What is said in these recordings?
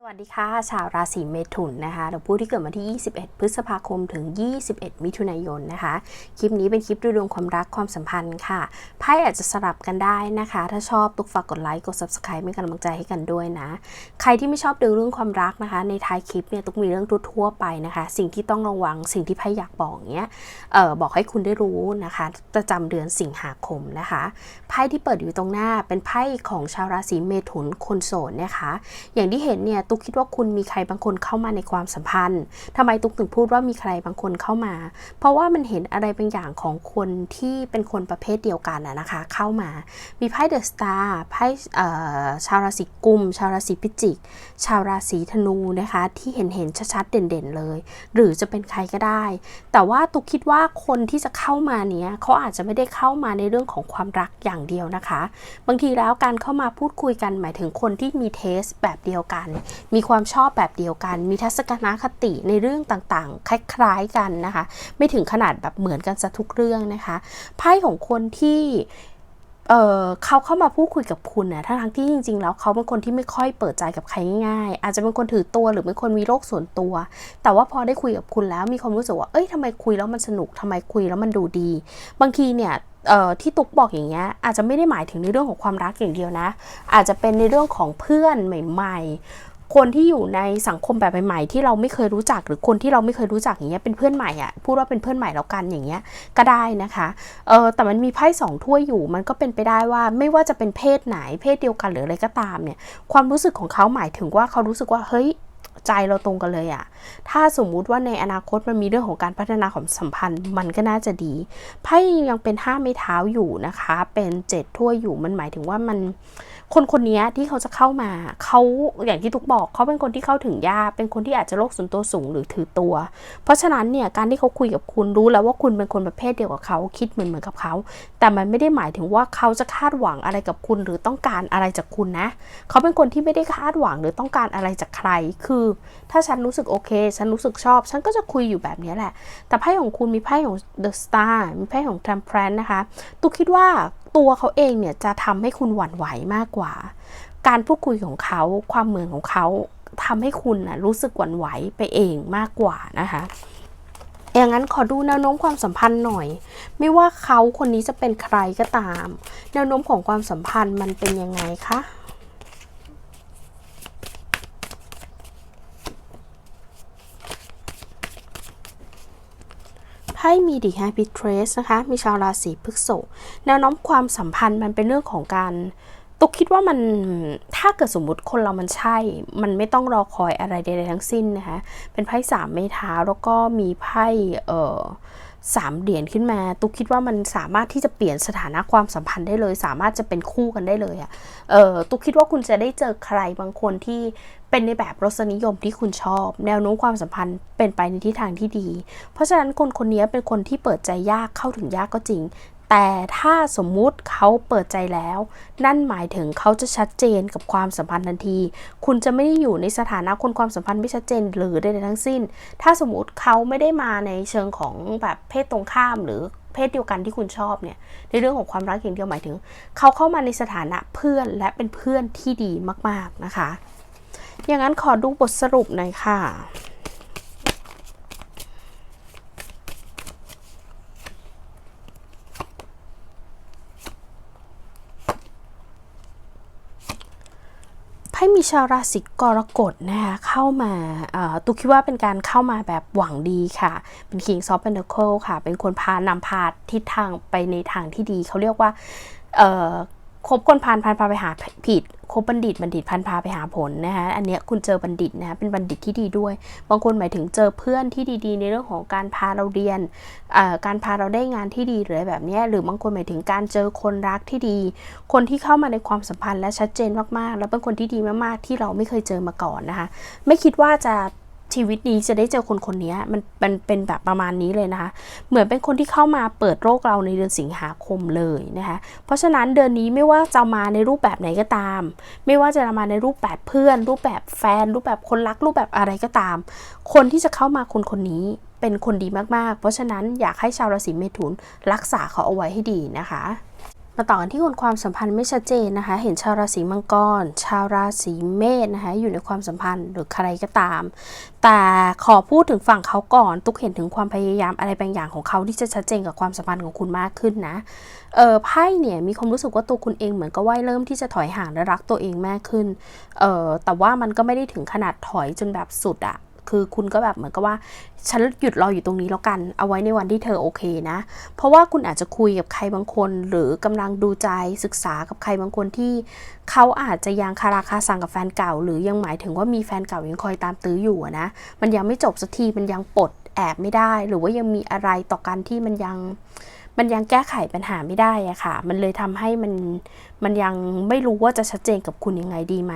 สวัสดีค่ะชาวราศีเมถุนนะคะหรือผู้ที่เกิดวันที่ 21 พฤษภาคมถึง 21 มิถุนายนนะคะ คลิปนี้เป็นคลิปดูดวงความรักความสัมพันธ์ค่ะไพ่อาจจะสลับกันได้นะคะ ถ้าชอบตุกฝากกดไลค์กด subscribe เป็นกำลังใจให้กันด้วยนะ ใครที่ไม่ชอบดูเรื่องความรักนะคะ ในท้ายคลิปเนี่ยตุกมีเรื่องทั่วไปนะคะ สิ่งที่ต้องระวังสิ่งที่ไพ่อยากบอกเนี้ยเอ่อบอกให้คุณได้รู้นะคะประจำเดือนสิงหาคมนะคะไพ่ที่เปิดอยู่ตรงหน้าเป็นไพ่ของชาวราศีเมถุนคนโสดนะคะอย่างที่เห็นเนี่ยตุ๊กคิดว่าคุณมีใครบางคนเข้ามาในความสัมพันธ์ทำไมตุ๊กถึงพูดว่ามีใครบางคนเข้ามา เพราะว่ามันเห็นอะไรบางอย่างของคนที่เป็นคนประเภทเดียวกันนะนะคะ เข้ามา มีไพ่เดอะสตาร์ไพ่ชาวราศีกุม ชาวราศีพิจิก ชาวราศีธนูนะคะ ที่เห็นเห็นชัดๆเด่นๆเลย หรือจะเป็นใครก็ได้ แต่ว่าตุ๊กคิดว่าคนที่จะเข้ามาเนี้ยเขาอาจจะไม่ได้เข้ามาในเรื่องของความรักอย่างเดียวนะคะ บางทีแล้วการเข้ามาพูดคุยกันหมายถึงคนที่มีเทสแบบเดียวกันมีความชอบแบบเดียวกัน มีทัศนคติในเรื่องต่างๆ คล้ายๆกันนะคะ ไม่ถึงขนาดแบบเหมือนกันซะทุกเรื่องนะคะไพ่ของคนที่เเขาเข้ามาพูดคุยกับคุณนะทั้งที่จริง ๆ แล้วเขาเป็นคนที่ไม่ค่อยเปิดใจกับใครง่ายๆ อาจจะเป็นคนถือตัวหรือเป็นคนมีโรคส่วนตัว แต่ว่าพอได้คุยกับคุณแล้วมีความรู้สึกว่า เอ้ยทำไมคุยแล้วมันสนุกทำไมคุยแล้วมันดูดี บางทีเนี่ยที่ตุ๊กบอกอย่างเงี้ยอาจจะไม่ได้หมายถึงในเรื่องของความรักอย่างเดียวนะ อาจจะเป็นในเรื่องของเพื่อนใหม่ๆ คนที่อยู่ในสังคมแบบใหม่ๆที่เราไม่เคยรู้จักหรือคนที่เราไม่เคยรู้จักอย่างเงี้ยเป็นเพื่อนใหม่อะพูดว่าเป็นเพื่อนใหม่แล้วกันอย่างเงี้ยก็ได้นะคะเออแต่มันมีไพ่สองถ้วยอยู่ มันก็เป็นไปได้ว่าไม่ว่าจะเป็นเพศไหนเพศเดียวกันหรืออะไรก็ตามเนี่ยความรู้สึกของเขาหมายถึงว่าเขารู้สึกว่าเฮ้ยใจเราตรงกันเลยอะถ้าสมมุติว่าในอนาคตมันมีเรื่องของการพัฒนาของสัมพันธ์ มันก็น่าจะดี ไพ่ยังเป็นห้าไม้เท้าอยู่นะคะ เป็นเจ็ดถ้วยอยู่ มันหมายถึงว่ามัน คนคนนี้ที่เขาจะเข้ามาเขาอย่างที่ทุกบอกเขาเป็นคนที่เข้าถึงยากเป็นคนที่อาจจะโลกส่วนตัวสูงหรือถือตัว เพราะฉะนั้นเนี่ยการที่เขาคุยกับคุณรู้แล้วว่าคุณเป็นคนประเภทเดียวกับเขาคิดเหมือนเหมือนกับเขา แต่มันไม่ได้หมายถึงว่าเขาจะคาดหวังอะไรกับคุณหรือต้องการอะไรจากคุณนะ เขาเป็นคนที่ไม่ได้คาดหวังหรือต้องการอะไรจากใคร คือ ถ้าฉันรู้สึกโอเค ฉันรู้สึกชอบ ฉันก็จะคุยอยู่แบบนี้แหละ แต่ไพ่ของคุณมีไพ่ของ The Star มีไพ่ของ Temperance นะคะ ตุกคิดว่า ตัวเขาเองเนี่ยจะทำให้คุณหวั่นไหวมากกว่า การพูดคุยของเขาความเหมือนของเขาทำให้คุณนะรู้สึกหวั่นไหวไปเองมากกว่านะคะอย่างนั้นขอดูแนวโน้มความสัมพันธ์หน่อย ไม่ว่าเขาคนนี้จะเป็นใครก็ตาม แนวโน้มของความสัมพันธ์มันเป็นยังไงคะ พ่มีดีแฮปปี้เทรสนะคะ มีชาวราศีพฤษภแนวโน้มความสัมพันธ์มันเป็นเรื่องของการตุกคิดว่ามันถ้าเกิดสมมุติคนเรามันใช่ มันไม่ต้องรอคอยอะไรใดๆทั้งสิ้นนะคะ เป็นไพ่สามไม้เท้าแล้วก็มีไพ่เอ่อสามเหรียญขึ้นมา ตุกคิดว่ามันสามารถที่จะเปลี่ยนสถานะความสัมพันธ์ได้เลย สามารถจะเป็นคู่กันได้เลยอะเออตุกคิดว่าคุณจะได้เจอใครบางคนที่ เป็นในแบบรสนิยมที่คุณชอบ แนวโน้มความสัมพันธ์เป็นไปในทิศทางที่ดี เพราะฉะนั้นคนคนนี้เป็นคนที่เปิดใจยากเข้าถึงยากก็จริง แต่ถ้าสมมุติเขาเปิดใจแล้ว นั่นหมายถึงเขาจะชัดเจนกับความสัมพันธ์ทันที คุณจะไม่ได้อยู่ในสถานะคนความสัมพันธ์ไม่ชัดเจนหรือใดๆทั้งสิ้น ถ้าสมมติเขาไม่ได้มาในเชิงของแบบเพศตรงข้ามหรือเพศเดียวกันที่คุณชอบเนี่ยในเรื่องของความรักอย่างเดียวหมายถึง เขาเข้ามาในสถานะเพื่อนและเป็นเพื่อนที่ดีมาก ๆนะคะ อย่างนั้นขอดูบทสรุปหน่อยค่ะไพ่มีชาวราศีกรกฎนะคะเข้ามาตุคิดว่าเป็นการเข้ามาแบบหวังดีค่ะ เป็น King of Pentacles ค่ะ เป็นคนพานำพาทิศทางไปในทางที่ดี เขาเรียกว่า คบคนพานพานพาไปหาผิดคบบัณฑิตบัณฑิตพันพาไปหาผลนะคะอันเนี้ยคุณเจอบัณฑิตนะคะเป็นบัณฑิตที่ดีด้วย บางคนหมายถึงเจอเพื่อนที่ดีๆ ในเรื่องของการพาเราเรียนการพาเราได้งานที่ดีหรือแบบเนี้ยหรือบางคนหมายถึงการเจอคนรักที่ดี คนที่เข้ามาในความสัมพันธ์และชัดเจนมากๆ แล้วเป็นคนที่ดีมากๆ ที่เราไม่เคยเจอมาก่อนนะคะไม่คิดว่าจะ ชีวิตนี้จะได้เจอคนคนนี้มันมันเป็นแบบประมาณนี้เลยนะคะ เหมือนเป็นคนที่เข้ามาเปิดโลกเราในเดือนสิงหาคมเลยนะคะ เพราะฉะนั้นเดือนนี้ไม่ว่าจะมาในรูปแบบไหนก็ตาม ไม่ว่าจะมาในรูปแบบเพื่อน รูปแบบแฟน รูปแบบคนรักรูปแบบอะไรก็ตาม คนที่จะเข้ามาคนคนนี้เป็นคนดีมากๆ เพราะฉะนั้นอยากให้ชาวราศีเมถุนรักษาเขาเอาไว้ให้ดีนะคะ มาต่อกันที่คนความสัมพันธ์ไม่ชัดเจนนะคะ เห็นชาวราศีมังกร ชาวราศีเมษนะคะ อยู่ในความสัมพันธ์หรือใครก็ตาม แต่ขอพูดถึงฝั่งเขาก่อน ตุกเห็นถึงความพยายามอะไรบางอย่างของเขาที่จะชัดเจนกับความสัมพันธ์ของคุณมากขึ้นนะเออไพ่เนี่ยมีความรู้สึกว่าตัวคุณเองเหมือนกับว่าเริ่มที่จะถอยห่างและรักตัวเองมากขึ้นเออแต่ว่ามันก็ไม่ได้ถึงขนาดถอยจนแบบสุดอะ คือคุณก็แบบเหมือนกับว่าฉันหยุดรออยู่ตรงนี้แล้วกัน เอาไว้ในวันที่เธอโอเคนะ เพราะว่าคุณอาจจะคุยกับใครบางคน หรือกำลังดูใจศึกษากับใครบางคนที่เขาอาจจะยังคาราคาสั่งกับแฟนเก่า หรือยังหมายถึงว่ามีแฟนเก่ายังคอยตามตื้ออยู่นะ มันยังไม่จบสักทีมันยังปลดแอบไม่ได้ หรือว่ายังมีอะไรต่อกันที่มันยังมันยังแก้ไขปัญหาไม่ได้อะค่ะ มันเลยทำให้มันมันยังไม่รู้ว่าจะชัดเจนกับคุณยังไงดีไหม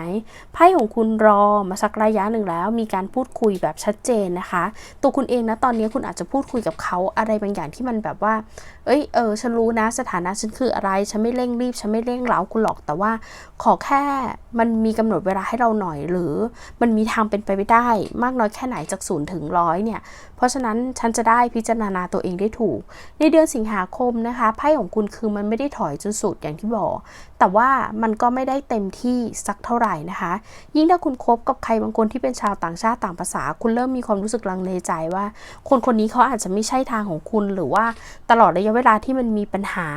ไพ่ของคุณรอมาสักระยะหนึ่งแล้ว มีการพูดคุยแบบชัดเจนนะคะ ตัวคุณเองนะตอนนี้คุณอาจจะพูดคุยกับเขาอะไรบางอย่างที่มันแบบว่า เอ้ยเออฉันรู้นะสถานะฉันคืออะไรฉันไม่เร่งรีบฉันไม่เร่งเร้าคุณหรอกแต่ว่า ขอแค่มันมีกำหนดเวลาให้เราหน่อยหรือ มันมีทางเป็นไปไม่ได้ มากน้อยแค่ไหนจากศูนย์ถึงร้อยเนี่ย เพราะฉะนั้นฉันจะได้พิจารณาตัวเองได้ถูก ในเดือนสิงหาคมนะคะไพ่ของคุณคือมันไม่ได้ถอยจนสุดอย่างที่บอกแต่ว่ามันก็ไม่ได้เต็มที่สักเท่าไหร่นะคะ ยิ่งถ้าคุณคบกับใครบางคนที่เป็นชาวต่างชาติต่างภาษา คุณเริ่มมีความรู้สึกลังเลใจว่า คนคนนี้เขาอาจจะไม่ใช่ทางของคุณหรือว่าตลอดระยะเวลาที่มันมีปัญหา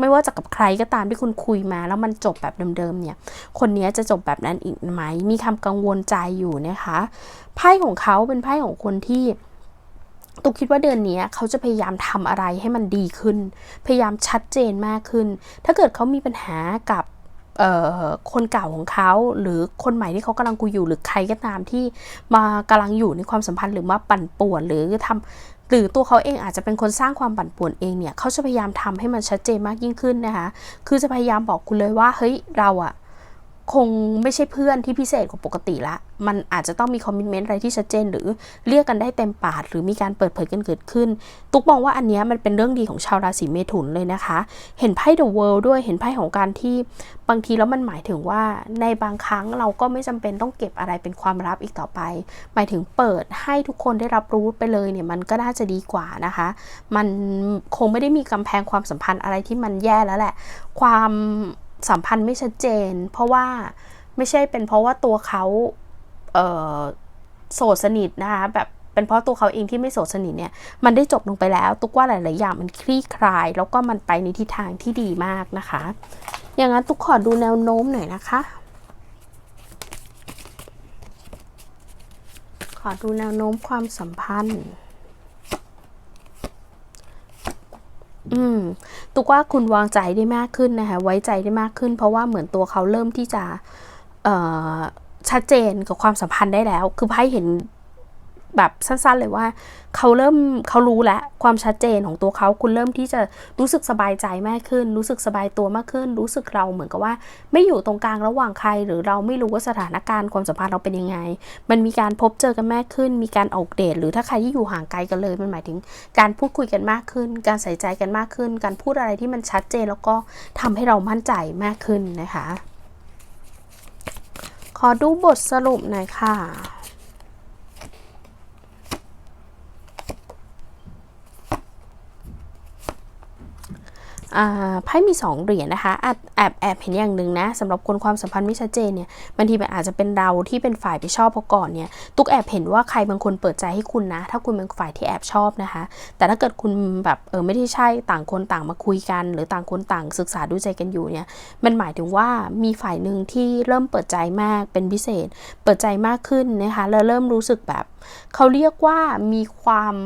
ไม่ว่าจะกับใครก็ตามที่คุณคุยมา แล้วมันจบแบบเดิมๆเนี่ย คนนี้จะจบแบบนั้นอีกไหม มีคำกังวลใจอยู่นะคะ ไพ่ของเขาเป็นไพ่ของคนที่ ตุกคิดว่าเดือนนี้เขาจะพยายามทำอะไรให้มันดีขึ้น พยายามชัดเจนมากขึ้น ถ้าเกิดเขามีปัญหากับคนเก่าของเขา หรือคนใหม่ที่เขากำลังคุยอยู่หรือใครก็ตามที่มากำลังอยู่ในความสัมพันธ์หรือมาปั่นป่วนหรือทำหรือตัวเขาเองอาจจะเป็นคนสร้างความปั่นป่วนเองเนี่ยเขาจะพยายามทำให้มันชัดเจนมากยิ่งขึ้นนะคะ คือจะพยายามบอกคุณเลยว่าเฮ้ยเราอะ คงไม่ใช่เพื่อนที่พิเศษกว่าปกติละ มันอาจจะต้องมีคอมมิชเมนต์อะไรที่ชัดเจน หรือเรียกกันได้เต็มปาก หรือมีการเปิดเผยกันเกิดขึ้น ตุ๊กมองว่าอันนี้มันเป็นเรื่องดีของชาวราศีเมถุนเลยนะคะ เห็นไพ่ The World ด้วย เห็นไพ่ของการที่บางทีแล้วมันหมายถึงว่าในบางครั้งเราก็ไม่จำเป็นต้องเก็บอะไรเป็นความลับอีกต่อไป หมายถึงเปิดให้ทุกคนได้รับรู้ไปเลยเนี่ยมันก็น่าจะดีกว่านะคะ มันคงไม่ได้มีกำแพงความสัมพันธ์อะไรที่มันแย่แล้วแหละ ความ สัมพันธ์ไม่ชัดเจน เพราะว่าไม่ใช่เป็นเพราะว่าตัวเขาเโสดสนิทนะคะแบบเป็นเพราะตัวเขาเองที่ไม่โสดสนิทเนี่ยมันได้จบลงไปแล้ว ตุกว่าหลาย ๆ อย่างมันคลี่คลาย แล้วก็มันไปในทิศทางที่ดีมากนะคะ อย่างนั้นตุกขอดูแนวโน้มหน่อยนะคะ ขอดูแนวโน้มความสัมพันธ์ อืมตุกว่าคุณวางใจได้มากขึ้นนะคะ ไว้ใจได้มากขึ้น เพราะว่าเหมือนตัวเขาเริ่มที่จะชัดเจนกับความสัมพันธ์ได้แล้ว คือไพ่เห็น แบบสั้นๆเลยว่า เขาเริ่มเขารู้แล้วความชัดเจนของตัวเขาคุณเริ่มที่จะรู้สึกสบายใจมากขึ้น รู้สึกสบายตัวมากขึ้น รู้สึกเราเหมือนกับว่า ไม่อยู่ตรงกลางระหว่างใคร หรือเราไม่รู้ว่าสถานการณ์ความสัมพันธ์เราเป็นยังไง มันมีการพบเจอกันมากขึ้น มีการออกเดทหรือถ้าใครที่อยู่ห่างไกลกันเลยมันหมายถึง การพูดคุยกันมากขึ้น การใส่ใจกันมากขึ้น การพูดอะไรที่มันชัดเจนแล้วก็ทำให้เรามั่นใจมากขึ้นนะคะ ขอดูบทสรุปหน่อยค่ะ ไพ่มี2เหรียญนะคะแอบแอบแอบเห็นอย่างหนึ่งนะสำหรับคนความสัมพันธ์ไม่ชัดเจนเนี่ยบางทีมันอาจจะเป็นเราที่เป็นฝ่ายไปชอบเขาก่อนเนี่ยตุกแอบเห็นว่าใครบางคนเปิดใจให้คุณนะ ถ้าคุณเป็นฝ่ายที่แอบชอบนะคะ แต่ถ้าเกิดคุณแบบเออไม่ได้ใช่ต่างคนต่างมาคุยกัน หรือต่างคนต่างศึกษาดูใจกันอยู่เนี่ยมันหมายถึงว่ามีฝ่ายหนึ่งที่เริ่มเปิดใจมากเป็นพิเศษ เปิดใจมากขึ้นนะคะแล้วเริ่มรู้สึกแบบเขาเรียกว่ามีความ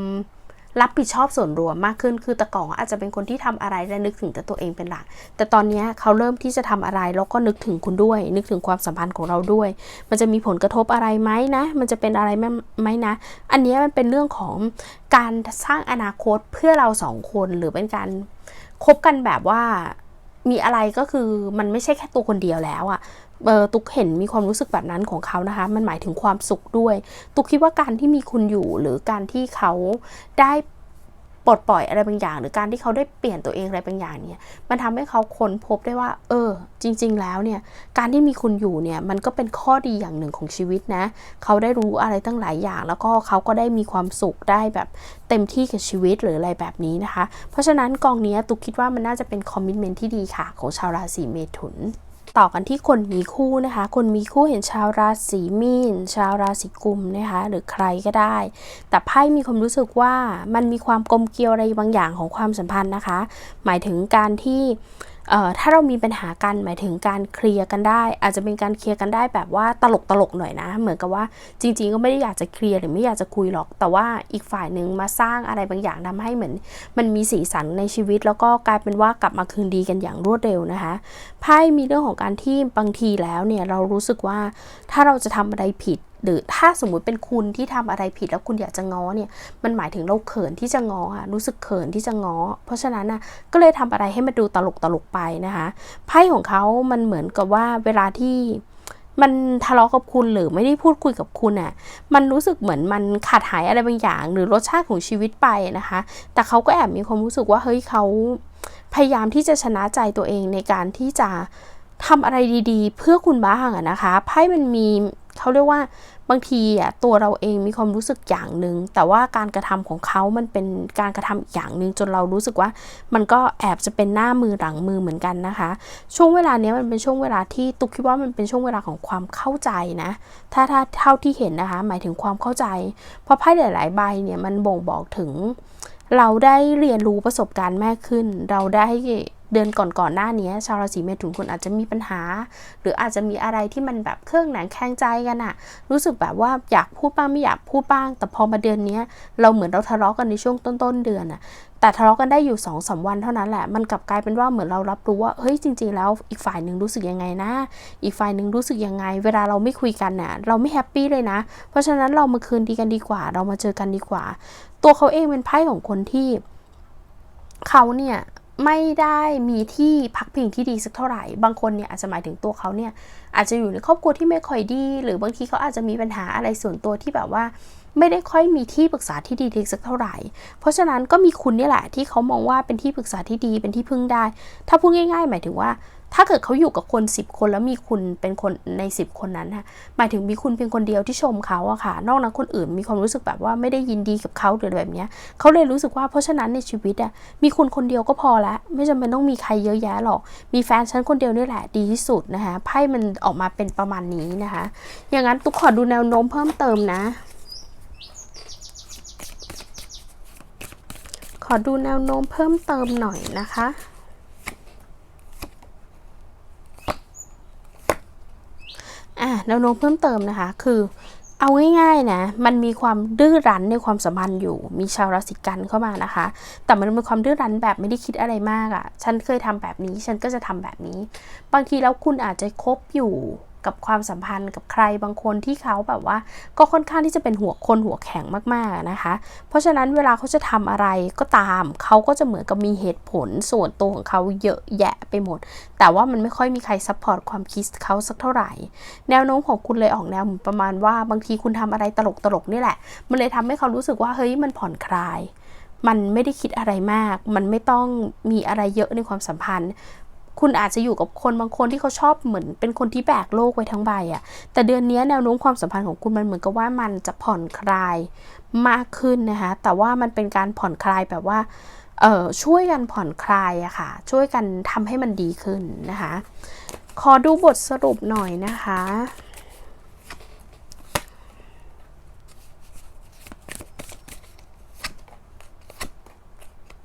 รับผิดชอบส่วนรวมมากขึ้น คือตะก่อนอาจจะเป็นคนที่ทำอะไรและนึกถึงแต่ตัวเองเป็นหลัก แต่ตอนนี้เขาเริ่มที่จะทำอะไรแล้วก็นึกถึงคุณด้วย นึกถึงความสัมพันธ์ของเราด้วย มันจะมีผลกระทบอะไรไหมนะ มันจะเป็นอะไรไหมนะ อันนี้มันเป็นเรื่องของการสร้างอนาคตเพื่อเราสองคนหรือเป็นการคบกันแบบว่ามีอะไรก็คือมันไม่ใช่แค่ตัวคนเดียวแล้วอะ เออตุกเห็นมีความรู้สึกแบบนั้นของเขานะคะ มันหมายถึงความสุขด้วย ตุกคิดว่าการที่มีคุณอยู่หรือการที่เขาได้ปลดปล่อยอะไรบางอย่าง หรือการที่เขาได้เปลี่ยนตัวเองอะไรบางอย่างเนี่ย มันทำให้เขาค้นพบได้ว่า เออ จริง ๆ แล้วเนี่ย การที่มีคุณอยู่เนี่ย มันก็เป็นข้อดีอย่างหนึ่งของชีวิตนะ เขาได้รู้อะไรตั้งหลายอย่าง แล้วก็เขาก็ได้มีความสุขได้แบบเต็มที่กับชีวิตหรืออะไรแบบนี้นะคะ เพราะฉะนั้นกองนี้ตุกคิดว่ามันน่าจะเป็นคอมมิชเมนที่ดีค่ะ ของชาวราศีเมถุน ต่อกันที่คนมีคู่นะคะ คนมีคู่เห็นชาวราศีมีน ชาวราศีกุมนะคะ หรือใครก็ได้ แต่ไพ่มีความรู้สึกว่ามันมีความกลมเกลียวอะไรบางอย่างของความสัมพันธ์นะคะ หมายถึงการที่ ถ้าเรามีปัญหากันหมายถึงการเคลียร์กันได้ อาจจะเป็นการเคลียร์กันได้แบบว่าตลกตลกหน่อยนะ เหมือนกับว่าจริง ๆ ก็ไม่ได้อยากจะเคลียร์หรือไม่อยากจะคุยหรอก แต่ว่าอีกฝ่ายหนึ่งมาสร้างอะไรบางอย่างทำให้เหมือน มันมีสีสันในชีวิต แล้วก็กลายเป็นว่ากลับมาคืนดีกันอย่างรวดเร็วนะคะไพ่มีเรื่องของการที่บางทีแล้วเนี่ยเรารู้สึกว่าถ้าเราจะทำอะไรผิด หรือถ้าสมมุติเป็นคุณที่ทำอะไรผิดแล้วคุณอยากจะง้อเนี่ย มันหมายถึงเราเขินที่จะง้ออะรู้สึกเขินที่จะง้อ เพราะฉะนั้นนะก็เลยทำอะไรให้มันดูตลกตลกไปนะคะไพ่ของเขามันเหมือนกับว่าเวลาที่มันทะเลาะกับคุณหรือไม่ได้พูดคุยกับคุณอะ มันรู้สึกเหมือนมันขาดหายอะไรบางอย่าง หรือรสชาติของชีวิตไปนะคะ แต่เขาก็แอบมีความรู้สึกว่าเฮ้ยเขาพยายามที่จะชนะใจตัวเองในการที่จะทำอะไรดีๆ เพื่อคุณบ้างอะนะคะ ไพ่มันมี เขาเรียกว่าบางทีอะตัวเราเองมีความรู้สึกอย่างหนึ่งแต่ว่าการกระทำของเขามันเป็นการกระทำอีกอย่างหนึ่งจนเรารู้สึกว่า มันก็แอบจะเป็นหน้ามือหลังมือเหมือนกันนะคะ ช่วงเวลาเนี้ยมันเป็นช่วงเวลาที่ตุกคิดว่ามันเป็นช่วงเวลาของความเข้าใจนะถ้าถ้าเท่าที่เห็นนะคะ หมายถึงความเข้าใจเพราะไพ่หลาย ๆ ใบเนี่ยมันบ่งบอกถึงเราได้เรียนรู้ประสบการณ์มากขึ้น เราได้ เดือนก่อนๆหน้านี้ชาวราศีเมถุนคุณอาจจะมีปัญหา หรืออาจจะมีอะไรที่มันแบบเครื่องหนังแข็งใจกันอะรู้สึกแบบว่าอยากพูดบ้างไม่อยากพูดบ้าง แต่พอมาเดือนนี้เราเหมือนเราทะเลาะกันในช่วงต้นๆเดือนอะแต่ทะเลาะกันได้อยู่2อสวันเท่านั้นแหละ มันกลับกลายเป็นว่าเหมือนเรารับรู้ว่า เฮ้ยจริง ๆ แล้วอีกฝ่ายหนึ่งรู้สึกยังไงนะ อีกฝ่ายหนึ่งรู้สึกยังไง เวลาเราไม่คุยกันน่ะเราไม่แฮปปี้เลยนะ เพราะฉะนั้นเรามาคืนดีกันดีกว่า เรามาเจอกันดีกว่า ตัวเขาเองเป็นไพ่ของคนที่เขาเนี่ย ไม่ได้มีที่พักพิงที่ดีสักเท่าไหร่ บางคนเนี่ยอาจจะหมายถึงตัวเขาเนี่ยอาจจะอยู่ในครอบครัวที่ไม่ค่อยดี หรือบางทีเขาอาจจะมีปัญหาอะไรส่วนตัวที่แบบว่า ไม่ได้ค่อยมีที่ปรึกษาที่ดีสักเท่าไหร่ เพราะฉะนั้นก็มีคุณนี่แหละที่เขามองว่าเป็นที่ปรึกษาที่ดีเป็นที่พึ่งได้ ถ้าพูดง่าย ๆ หมายถึงว่า ถ้าเกิดเขาอยู่กับคน 10 คนแล้วมีคุณเป็นคนใน 10 คนนั้นนะหมายถึงมีคุณเพียงคนเดียวที่ชมเขาอะค่ะ นอกนั้นคนอื่นมีความรู้สึกแบบว่าไม่ได้ยินดีกับเขาหรือแบบเนี้ยเขาเลยรู้สึกว่าเพราะฉะนั้นในชีวิตอะมีคุณคนเดียวก็พอละไม่จำเป็นต้องมีใครเยอะแยะหรอก มีแฟนฉันคนเดียวนี่แหละดีที่สุดนะคะไพ่มันออกมาเป็นประมาณนี้นะคะ อย่างนั้นตุ๊กขอดูแนวโน้มเพิ่มเติมนะขอดูแนวโน้มเพิ่มเติมหน่อยนะคะ อะ แนวโน้มเพิ่มเติมนะคะ คือเอาง่ายๆนะ มันมีความดื้อรั้นในความสัมพันธ์อยู่ มีชาวราศีกันเข้ามานะคะ แต่มันเป็นความดื้อรั้นแบบไม่ได้คิดอะไรมากอะ่ะ ฉันเคยทำแบบนี้ ฉันก็จะทำแบบนี้ บางทีแล้วคุณอาจจะคบอยู่ กับความสัมพันธ์กับใครบางคนที่เขาแบบว่า ก็ค่อนข้างที่จะเป็นหัวคนหัวแข็งมากๆนะคะ เพราะฉะนั้นเวลาเขาจะทำอะไรก็ตาม เขาก็จะเหมือนกับมีเหตุผลส่วนตัวของเขาเยอะแยะไปหมด แต่ว่ามันไม่ค่อยมีใครซัพพอร์ตความคิดเขาสักเท่าไหร่ แนวโน้มของคุณเลยออกแนวประมาณว่าบางทีคุณทำอะไรตลกๆนี่แหละ มันเลยทำให้เขารู้สึกว่าเฮ้ยมันผ่อนคลายมันไม่ได้คิดอะไรมาก มันไม่ต้องมีอะไรเยอะในความสัมพันธ์ คุณอาจจะอยู่กับคนบางคนที่เขาชอบเหมือน เป็นคนที่แบกโลกไว้ทั้งใบอะแต่เดือนนี้แนวโน้มความสัมพันธ์ของคุณมันเหมือนกับว่ามันจะผ่อนคลายมากขึ้นนะคะ แต่ว่ามันเป็นการผ่อนคลายแบบว่าเออช่วยกันผ่อนคลายอะค่ะ ช่วยกันทำให้มันดีขึ้นนะคะ ขอดูบทสรุปหน่อยนะคะ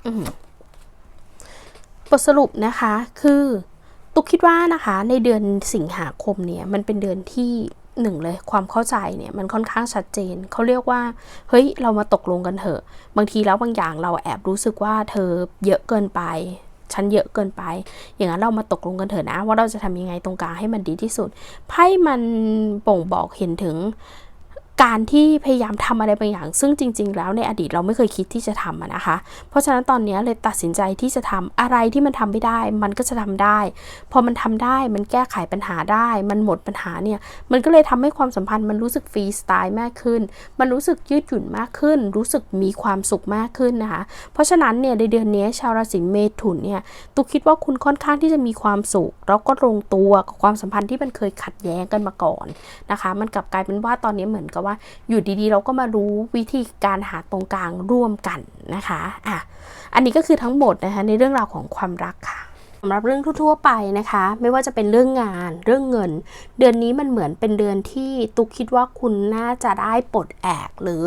อือ บทสรุปนะคะคือตุกคิดว่านะคะในเดือนสิงหาคมเนี่ยมันเป็นเดือนที่หนึ่งเลยความเข้าใจเนี่ยมันค่อนข้างชัดเจนเขาเรียกว่าเฮ้ยเรามาตกลงกันเถอะ บางทีแล้วบางอย่างเราแอบรู้สึกว่าเธอเยอะเกินไปฉันเยอะเกินไป อย่างนั้นเรามาตกลงกันเถอะนะ ว่าเราจะทำยังไงตรงกลางให้มันดีที่สุดไพ่มันบ่งบอกเห็นถึง การที่พยายามทำอะไรบางอย่าง ซึ่งจริง ๆ แล้วในอดีตเราไม่เคยคิดที่จะทำะนะคะ เพราะฉะนั้นตอนนี้เลยตัดสินใจที่จะทำอะไรที่มันทำไม่ได้ มันก็จะทำได้ พอมันทำได้มันแก้ไขปัญหาได้ มันหมดปัญหาเนี่ย มันก็เลยทำให้ความสัมพันธ์มันรู้สึกฟรีสไตล์มากขึ้น มันรู้สึกยืดหยุ่นมากขึ้น รู้สึกมีความสุขมากขึ้นนะคะ เพราะฉะนั้นเนี่ยในเดือนนี้ชาวราศีเมถุนเนี่ยตุกคิดว่าคุณค่อนข้างที่จะมีความสุข แล้วก็ลงตัวกับความสัมพันธ์ที่มันเคยขัดแย้งกันมาก่อนนะคะ มันกลับกลายเป็นว่าตอนนี้เหมือนกับว่าอยู่ดีๆ เราก็มารู้วิธีการหาตรงกลางร่วมกันนะคะอะอันนี้ก็คือทั้งหมดนะคะในเรื่องราวของความรัก สำหรับเรื่องทั่วๆไปนะคะ ไม่ว่าจะเป็นเรื่องงานเรื่องเงิน เดือนนี้มันเหมือนเป็นเดือนที่ตุกคิดว่าคุณน่าจะได้ปลดแอกหรือ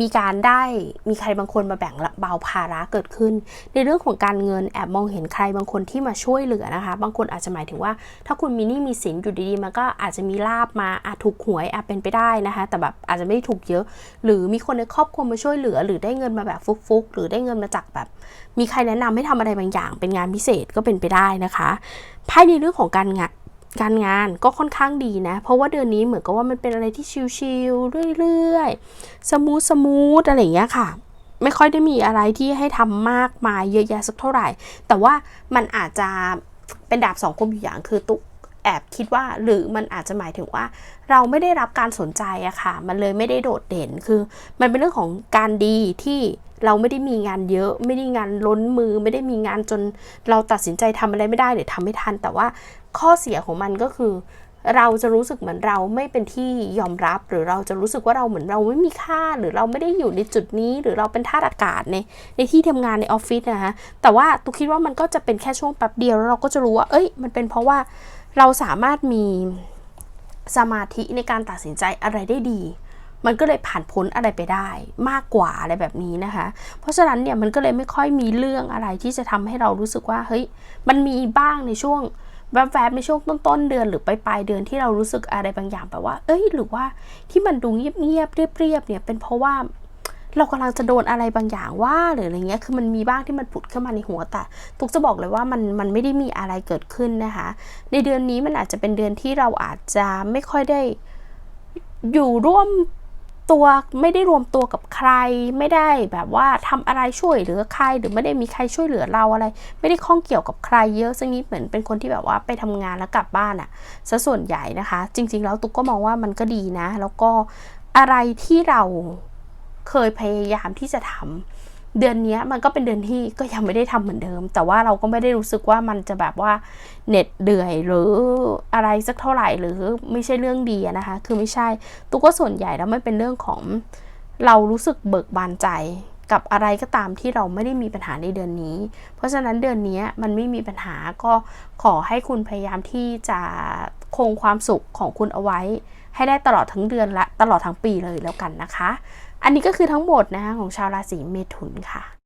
มีการได้มีใครบางคนมาแบ่งเบาภาระเกิดขึ้น ในเรื่องของการเงินแอบมองเห็นใครบางคนที่มาช่วยเหลือนะคะ บางคนอาจจะหมายถึงว่า ถ้าคุณมีหนี้มีสินอยู่ดีๆมันก็อาจจะมีลาบมาอาจถูกหวยอาจเป็นไปได้นะคะ แต่แบบอาจจะไม่ได้ถูกเยอะ หรือมีคนในครอบครัวมาช่วยเหลือ หรือได้เงินมาแบบฟุกๆหรือได้เงินมาจากแบบมีใครแนะนำให้ทำอะไรบางอย่าง เป็นงานพิเศษก็เป็นไปได้นะคะไพ่ในเรื่องของการงานการงานก็ค่อนข้างดีนะ เพราะว่าเดือนนี้เหมือนกับว่ามันเป็นอะไรที่ชิลๆเรื่อยๆ สมูทสมูทอะไรอย่างเงี้ยค่ะ ไม่ค่อยได้มีอะไรที่ให้ทำมากมายเยอะแยะสักเท่าไหร่ แต่ว่ามันอาจจะเป็นดาบสองคมอยู่อย่างคือตุก แอบคิดว่าหรือมันอาจจะหมายถึงว่า เราไม่ได้รับการสนใจอะค่ะ มันเลยไม่ได้โดดเด่นคือ มันเป็นเรื่องของการดีที่เราไม่ได้มีงานเยอะ ไม่ได้งานล้นมือ ไม่ได้มีงานจนเราตัดสินใจทำอะไรไม่ได้หรือทำไม่ทัน แต่ว่าข้อเสียของมันก็คือ เราจะรู้สึกเหมือนเราไม่เป็นที่ยอมรับ หรือเราจะรู้สึกว่าเราเหมือนเราไม่มีค่า หรือเราไม่ได้อยู่ในจุดนี้ หรือเราเป็นทาอากาศในในที่ทำงานในออฟฟิศนะคะแต่ว่าตุคิดว่ามันก็จะเป็นแค่ช่วงแป๊บเดียวแล้วเราก็จะรู้ว่าเอ้ยมันเป็นเพราะว่า เราสามารถมีสมาธิในการตัดสินใจอะไรได้ดี มันก็เลยผ่านพ้นอะไรไปได้มากกว่าอะไรแบบนี้นะคะ เพราะฉะนั้นเนี่ยมันก็เลยไม่ค่อยมีเรื่องอะไรที่จะทำให้เรารู้สึกว่าเฮ้ยมันมีบ้างในช่วงแวบๆในช่วงต้นๆเดือนหรือปลายๆเดือนที่เรารู้สึกอะไรบางอย่างแบบว่า เอ้ย หรือว่าที่มันดูเงียบๆเรียบๆเนี่ยเป็นเพราะว่า เรากำลังจะโดนอะไรบางอย่างว่าหรืออะไรเงี้ยคือมันมีบ้างที่มันผุดขึ้นมาในหัวแต่ทุกจะบอกเลยว่ามันมันไม่ได้มีอะไรเกิดขึ้นนะคะ ในเดือนนี้มันอาจจะเป็นเดือนที่เราอาจจะไม่ค่อยได้อยู่ร่วมตัวไม่ได้รวมตัวกับใคร ไม่ได้แบบว่าทำอะไรช่วยเหลือใครหรือไม่ได้มีใครช่วยเหลือเราอะไร ไม่ได้ข้องเกี่ยวกับใครเยอะซึ่งนี้เหมือนเป็นคนที่แบบว่าไปทำงานแล้วกลับบ้านอะซะส่วนใหญ่นะคะ จริง ๆ แล้วตุ๊กก็มองว่ามันก็ดีนะ แล้วก็อะไรที่เรา เคยพยายามที่จะทำเดือนนี้มันก็เป็นเดือนที่ก็ยังไม่ได้ทำเหมือนเดิม แต่ว่าเราก็ไม่ได้รู้สึกว่ามันจะแบบว่าเหน็ดเดือยหรืออะไรสักเท่าไหร่หรือไม่ใช่เรื่องดีนะคะ คือไม่ใช่ตุ๊กก็ส่วนใหญ่แล้วมันเป็นเรื่องของเรารู้สึกเบิกบานใจกับอะไรก็ตามที่เราไม่ได้มีปัญหาในเดือนนี้ เพราะฉะนั้นเดือนนี้มันไม่มีปัญหาก็ขอให้คุณพยายามที่จะคงความสุขของคุณเอาไว้ ให้ได้ตลอดทั้งเดือนและตลอดทั้งปีเลยแล้วกันนะคะ อันนี้ก็คือทั้งหมดนะคะของชาวราศีเมถุนค่ะ